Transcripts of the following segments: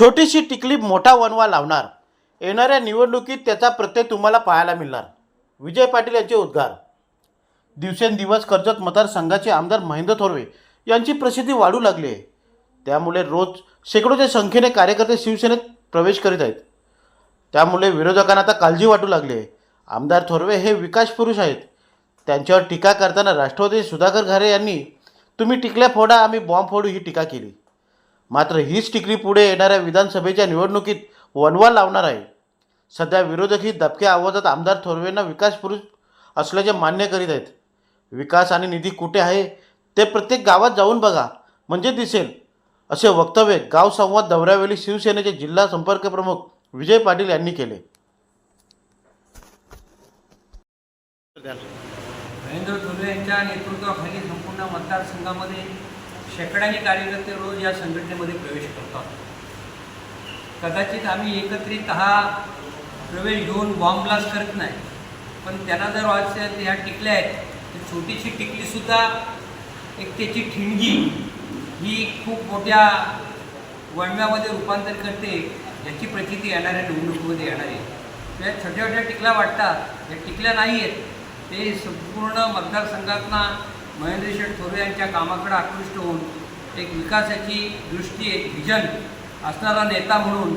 छोटीशी टिकली मोठा वनवा लावणार. येणाऱ्या निवडणुकीत त्याचा प्रत्यय तुम्हाला पाहायला मिळणार. विजय पाटील यांचे उद्गार. दिवसेंदिवस कर्जत मतदारसंघाचे आमदार महेंद्र थोरवे यांची प्रसिद्धी वाढू लागली आहे. त्यामुळे रोज शेकडोच्या संख्येने कार्यकर्ते शिवसेनेत प्रवेश करीत आहेत. त्यामुळे विरोधकांना आता काळजी वाटू लागली आहे. आमदार थोरवे हे विकास पुरुष आहेत. त्यांच्यावर टीका करताना राष्ट्रवादी सुधाकर घारे यांनी तुम्ही टिकल्या फोडा आम्ही बॉम्ब फोडू ही टीका केली. मात्र हीच टिकरी पुढे येणाऱ्या विधानसभेच्या निवडणुकीत वनवा लावणार आहे. सध्या विरोधकही दबक्या आवाजात आमदार थोरवेंना विकास पुरुष असल्याचे मान्य करीत आहेत. विकास आणि निधी कुठे आहे ते प्रत्येक गावात जाऊन बघा म्हणजे दिसेल असे वक्तव्य गाव संवाद दौऱ्यावेळी शिवसेनेचे जिल्हा संपर्क प्रमुख विजय पाटील यांनी केले. महेंद्र धुर्वे यांच्या नेतृत्वाखाली संपूर्ण मतदारसंघामध्ये शेकड्याने कार्यकर्ते रोज या संघटनेमध्ये प्रवेश करतात. कदाचित आम्ही एकत्रित हा प्रवेश घेऊन बॉम्ब ब्लास्ट करत नाही पण त्यांना जर वाटतं ह्या टिकल्या आहेत तर छोटीशी टिकलीसुद्धा एक त्याची ठिणगी ही खूप मोठ्या वणव्यामध्ये रूपांतर करते याची प्रचिती येणाऱ्या निवडणुकीमध्ये येणार आहे. त्या छोट्या छोट्या टिकल्या वाटतात या टिकल्या नाही आहेत ते संपूर्ण मतदारसंघातना महेंद्र शेठ थोरवे यांच्या कामाकडे आकृष्ट होऊन एक विकासाची दृष्टी एक व्हिजन असणारा नेता म्हणून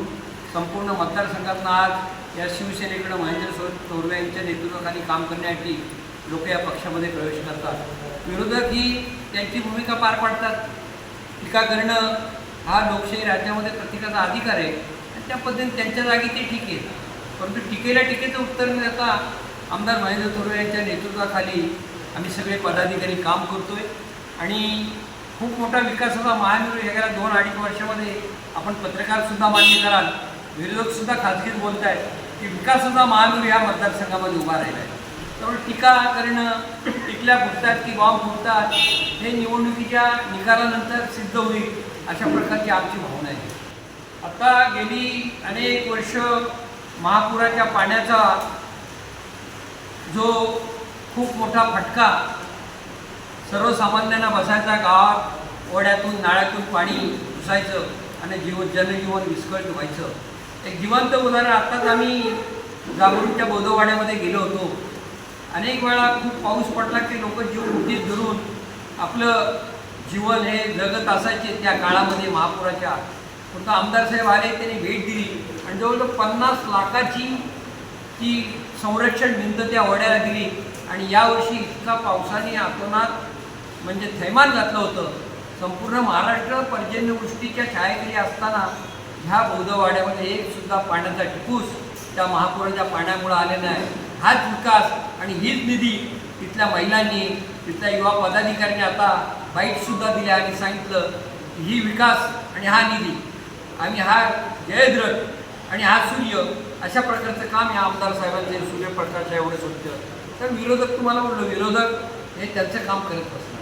संपूर्ण मतदारसंघातनं आज या शिवसेनेकडे महेंद्र सो थोरवे यांच्या नेतृत्वाखाली काम करण्यासाठी लोक या पक्षामध्ये प्रवेश करतात. विरोधक ही त्यांची भूमिका पार पाडतात. टीका करणं हा लोकशाही राज्यामध्ये प्रत्येकाचा अधिकार आहे. आणि त्या पद्धतीने त्यांच्या जागी ते ठीक आहे परंतु टीकेला टीकेचं उत्तर न देता आमदार महेंद्र थोरवे यांच्या नेतृत्वाखाली आम्ही सगळे पदाधिकारी काम करतोय. आणि खूप मोठा विकासाचा महामिळू ह्या गेल्या दोन अडीच वर्षामध्ये आपण पत्रकारसुद्धा मान्य कराल विरोधकसुद्धा खाजगीत बोलत आहेत की विकासाचा महामिळू ह्या मतदारसंघामध्ये उभा राहिला आहे त्यामुळे टीका करणं टिकल्या फुटतात की बॉम्ब फुटतात हे निवडणुकीच्या निकालानंतर सिद्ध होईल अशा प्रकारची आमची भावना आहे. आता गेली अनेक वर्ष महापुराच्या पाण्याचा जो खूप मोठा फटका. सर्वसामान्यांना बसायचा गावात ओढ्यातून नाळ्यातून पाणी घुसायचं आणि जीव जनजीवन विस्कळीत व्हायचं. एक जिवंत उदाहरण आत्ताच आम्ही जागरूकच्या बोधवाड्यामध्ये गेलो होतो. अनेक वेळा खूप पाऊस पडला की लोक जीव मुठीत धरून आपलं जीवन हे जगत असायचे त्या काळामध्ये महापुराच्या. फक्त आमदार साहेब आले त्यांनी भेट दिली आणि जवळजवळ पन्नास लाखाची ती संरक्षण भिंत त्या ओढ्याला दिली. आणि यावर्षी इतका पावसाने आतोनात म्हणजे थैमान घातलं होतं. संपूर्ण महाराष्ट्र पर्जन्यवृष्टीच्या छायेखाली असताना ह्या बौद्धवाड्यामध्ये एक सुद्धा पाण्याचा टिपूस त्या महापुराच्या पाण्यामुळं आलेला आहे. हाच विकास आणि हीच निधी तिथल्या महिलांनी तिथल्या युवा पदाधिकाऱ्यांनी आता बाईटसुद्धा दिल्या आणि सांगितलं की ही विकास आणि हा निधी. आम्ही हा जयद्रथ आणि हा सूर्य अशा प्रकारचं काम या आमदार साहेबांचे सूर्यप्रकाश एवढंच होतं तर विरोधक तुम्हाला म्हणलं विरोधक हे त्यांचं काम करत असतं